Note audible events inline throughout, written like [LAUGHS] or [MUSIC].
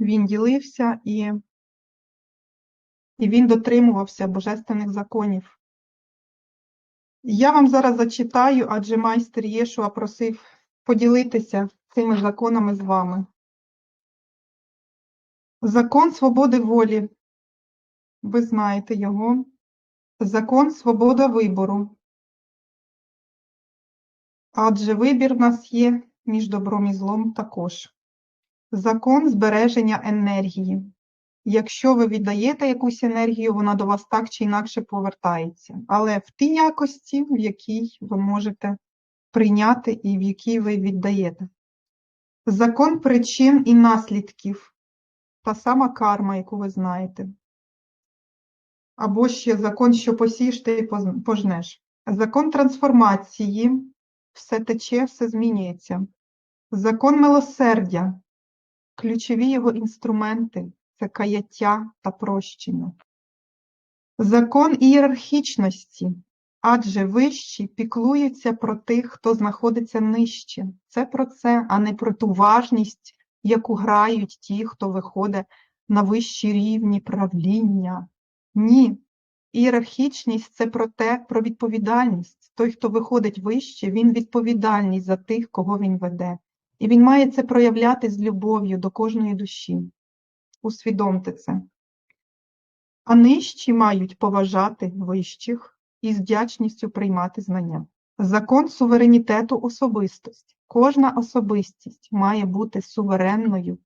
він ділився і, і він дотримувався божественних законів. Я вам зараз зачитаю, адже майстер Єшуа просив поділитися цими законами з вами. Закон свободи волі. Ви знаєте його. Закон свобода вибору. Адже вибір в нас є між добром і злом також. Закон збереження енергії. Якщо ви віддаєте якусь енергію, вона до вас так чи інакше повертається. Але в тій якості, в якій ви можете прийняти і в якій ви віддаєте. Закон причин і наслідків. Та сама карма, яку ви знаєте. Або ще закон, що посієш, ти пожнеш. Закон трансформації. Все тече, все змінюється. Закон милосердя. Ключові його інструменти це каяття та прощення. Закон ієрархічності, адже вищі піклуються про тих, хто знаходиться нижче. Це про це, а не про ту важність, яку грають ті, хто виходить на вищі рівні правління. Ні. Ієрархічність це про те, про відповідальність. Той, хто виходить вище, він відповідальний за тих, кого він веде. І він має це проявляти з любов'ю до кожної душі. Усвідомте це. А нижчі мають поважати вищих і з вдячністю приймати знання. Закон суверенітету особистості. Кожна особистість має бути суверенною,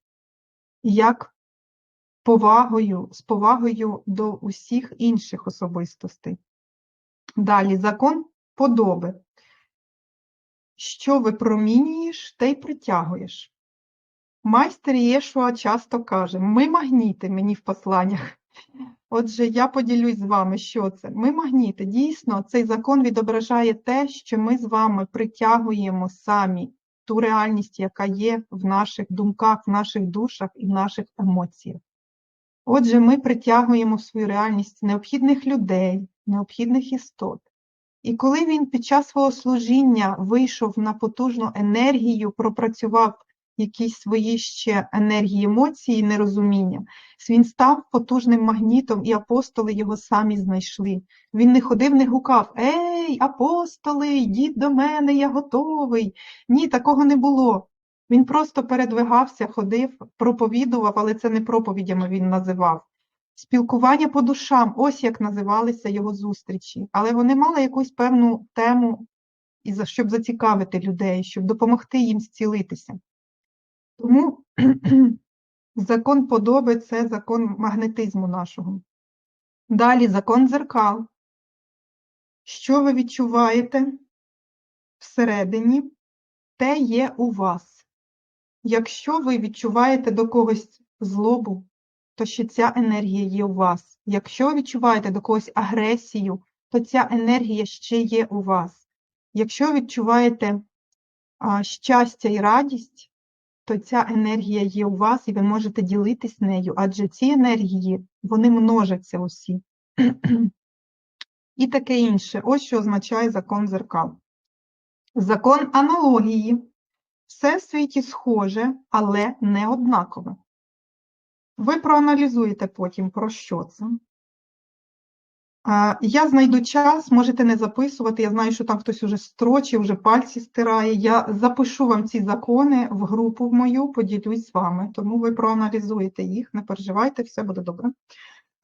як повагою, з повагою до усіх інших особистостей. Далі закон подоби. Що випромінюєш, те й притягуєш. Майстер Єшуа часто каже: ми магніти мені в посланнях. [LAUGHS] Отже, я поділюсь з вами, що це. Ми магніти. Дійсно, цей закон відображає те, що ми з вами притягуємо самі ту реальність, яка є в наших думках, в наших душах і в наших емоціях. Отже, ми притягуємо в свою реальність необхідних людей, необхідних істот. І коли він під час свого служіння вийшов на потужну енергію, пропрацював якісь свої ще енергії, емоції, нерозуміння, він став потужним магнітом, і апостоли його самі знайшли. Він не ходив, не гукав: Ей, апостоли, йдіть до мене, я готовий. Ні, такого не було. Він просто передвигався, ходив, проповідував, але це не проповідями він називав. Спілкування по душам, ось як називалися його зустрічі, але вони мали якусь певну тему, щоб зацікавити людей, щоб допомогти їм зцілитися. Тому [CLEARS THROAT] закон подоби це закон магнетизму нашого. Далі закон дзеркал. Що ви відчуваєте всередині, те є у вас. Якщо ви відчуваєте до когось злобу, то ще ця енергія є у вас. Якщо ви відчуваєте до когось агресію, то ця енергія ще є у вас. Якщо відчуваєте а, щастя і радість, то ця енергія є у вас, і ви можете ділитись нею, адже ці енергії вони множаться усі. І таке інше. Ось що означає закон дзеркал. Закон аналогії. Все в світі схоже, але не однакове. Ви проаналізуєте потім, про що це. Я знайду час, можете не записувати. Я знаю, що там хтось уже строчив, вже пальці стирає. Я запишу вам ці закони в групу в мою, поділюсь з вами. Тому ви проаналізуєте їх, не переживайте, все буде добре.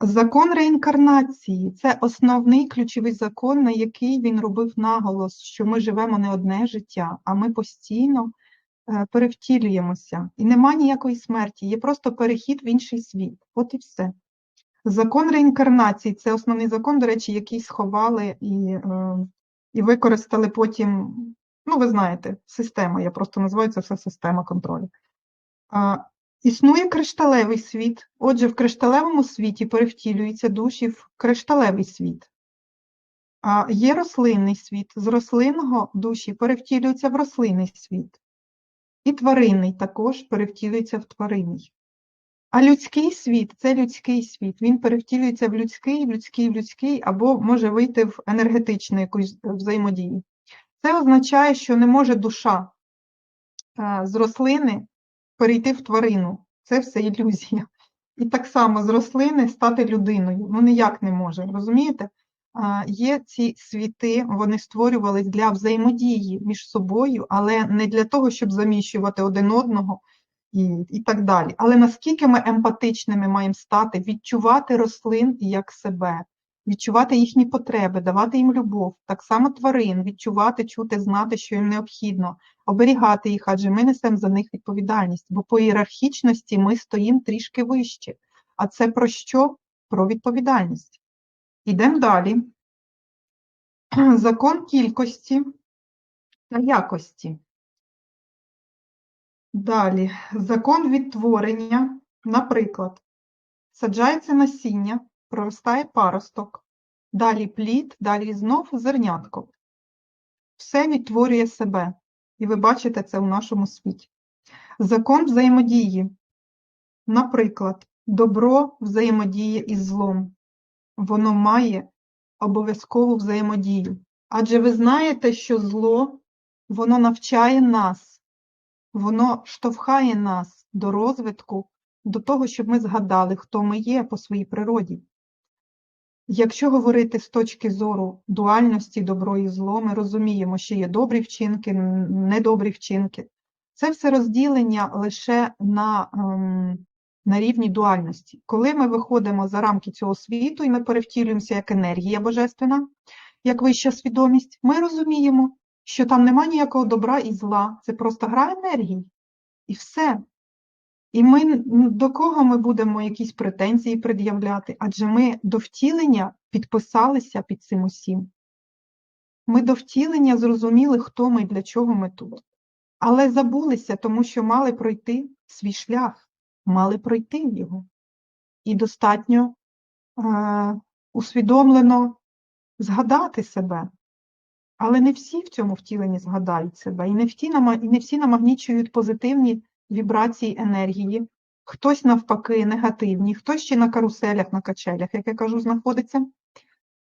Закон реінкарнації це основний ключовий закон, на який він робив наголос, що ми живемо не одне життя, а ми постійно перевтілюємося. І нема ніякої смерті, є просто перехід в інший світ. От і все. Закон реінкарнації це основний закон, до речі, який сховали і, е, і використали потім. Ну, ви знаєте, система, я просто називаю це все система контролю. Існує кришталевий світ. Отже, в кришталевому світі перевтілюються душі в кришталевий світ. А є рослинний світ. З рослинного душі перевтілюються в рослинний світ. І тваринний також перевтілюється в тваринний. А людський світ це людський світ. Він перевтілюється в людський, в людський, в людський, або може вийти в енергетичну якусь взаємодію. Це означає, що не може душа е, з рослини перейти в тварину. Це все ілюзія. І так само з рослини стати людиною. Ну ніяк не може, розумієте? Є ці світи, вони створювались для взаємодії між собою, але не для того, щоб заміщувати один одного і, і так далі. Але наскільки ми емпатичними маємо стати, відчувати рослин як себе, відчувати їхні потреби, давати їм любов, так само тварин, відчувати, чути, знати, що їм необхідно, оберігати їх, адже ми несемо за них відповідальність, бо по ієрархічності ми стоїмо трішки вище. А це про що? Про відповідальність. Ідемо далі. [CLEARS THROAT] Закон кількості та якості. Далі, закон відтворення, наприклад, саджається насіння, проростає паросток, далі плід, далі знов зернятко. Все відтворює себе, і ви бачите це у нашому світі. Закон взаємодії, наприклад, добро взаємодіє із злом. Воно має обов'язкову взаємодію. Адже ви знаєте, що зло, воно навчає нас, воно штовхає нас до розвитку, до того, щоб ми згадали, хто ми є по своїй природі. Якщо говорити з точки зору дуальності добро і зло, ми розуміємо, що є добрі вчинки, недобрі вчинки. Це все розділення лише на, ем, на рівні дуальності. Коли ми виходимо за рамки цього світу і ми перевтілюємося як енергія божественна, як вища свідомість, ми розуміємо, що там нема ніякого добра і зла, це просто гра енергії. І все. І ми до кого ми будемо якісь претензії пред'являти? Адже ми до втілення підписалися під цим усім. Ми до втілення зрозуміли, хто ми і для чого ми тут. Але забулися, тому що мали пройти свій шлях, мали пройти його. І достатньо е, усвідомлено згадати себе. Але не всі в цьому втіленні згадають себе, і не всі, і не всі намагнічують позитивні вібрації енергії, хтось навпаки негативні, хтось ще на каруселях, на качелях, як я кажу, знаходиться.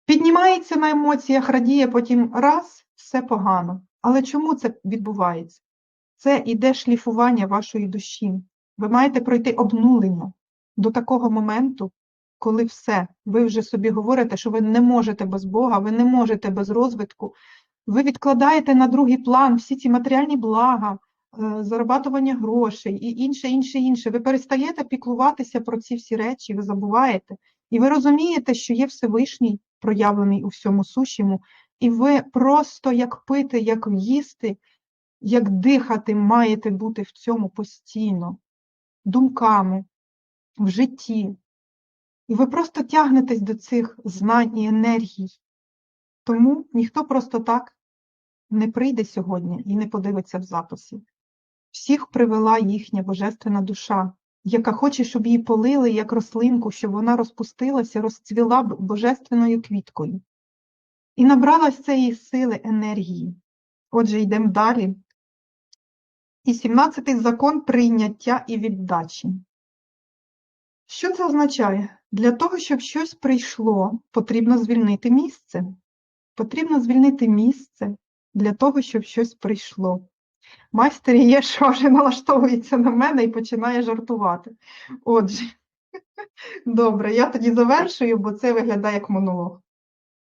Піднімається на емоціях, радіє, потім раз, все погано. Але чому це відбувається? Це іде шліфування вашої душі. Ви маєте пройти обнулення до такого моменту, коли все, ви вже собі говорите, що ви не можете без Бога, ви не можете без розвитку, ви відкладаєте на другий план всі ці матеріальні блага, е, зарабатування грошей і інше, інше, інше. Ви перестаєте піклуватися про ці всі речі, ви забуваєте. І ви розумієте, що є Всевишній проявлений у всьому сущому, і ви просто як пити, як їсти, як дихати, маєте бути в цьому постійно, думками, в житті. І ви просто тягнетесь до цих знань і енергій. Тому ніхто просто так не прийде сьогодні і не подивиться в записі. Всіх привела їхня божественна душа, яка хоче, щоб її полили як рослинку, щоб вона розпустилася, розцвіла божественною квіткою. І набрала з цієї сили енергії. Отже, йдемо далі. І 17-й закон прийняття і віддачі. Що це означає? Для того, щоб щось прийшло, потрібно звільнити місце. Потрібно звільнити місце для того, щоб щось прийшло. Майстер є, [LAUGHS] що вже налаштовується на мене і починає жартувати. Отже, [LAUGHS] добре, я тоді завершую, бо це виглядає як монолог.